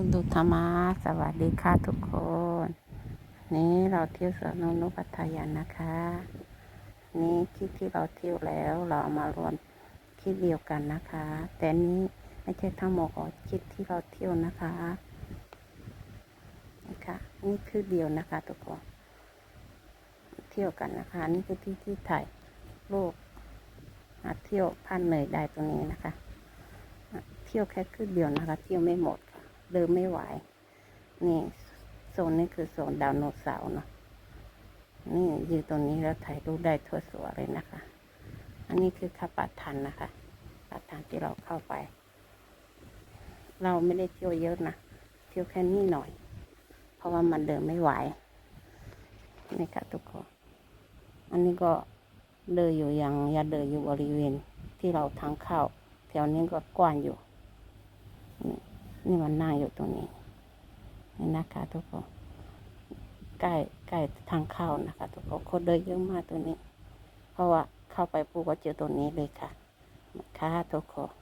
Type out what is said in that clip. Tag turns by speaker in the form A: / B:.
A: ฮินดูธรรมะสวัสดีค่ะทุกคน นี่เราเที่ยวสวนนุพัทยานะคะ นี่คลิปที่เราเที่ยวแล้วเราเอามารวมคลิปเดียวกันนะคะ แต่นี้ไม่ใช่ทั้งหมดของคลิปที่เราเที่ยวนะคะนะคะนี่คือเดียวนะคะทุกคนเที่ยวกันนะคะ นี่คือที่ที่ถ่ายรูปมาเที่ยวพันเหนื่อยได้ตรงนี้นะคะ เที่ยวแค่คืนเดียวนะคะ เที่ยวไม่หมด เดินไม่ไหว นี่โซนนี้คือโซนดาวโนเสาร์เนาะนี่ยืนตรงนี้แล้วถ่ายรูปได้ทั่วสวยเลยนะคะ อันนี้คือคาปัดทันนะคะปัดทันที่เราเข้าไป เราไม่ได้เที่ยวเยอะนะ เที่ยวแค่นี้หน่อย เพราะว่ามันเดินไม่ไหว นี่ค่ะทุกคน อันนี้ก็เดินอยู่อยังอย่าเดินอยู่บริเวณที่เราทางเข้า แถวนี้ก็กว้างอยู่ นี่มันนั่งอยู่ตรงนี้นี่นะคะทุกคนใกล้ใกล้ทางเข้านะคะ ทุกคนคนเดินเยอะมากตัวนี้ เพราะว่าเข้าไปปุ๊บก็เจอตัวนี้เลยค่ะค่ะทุกคน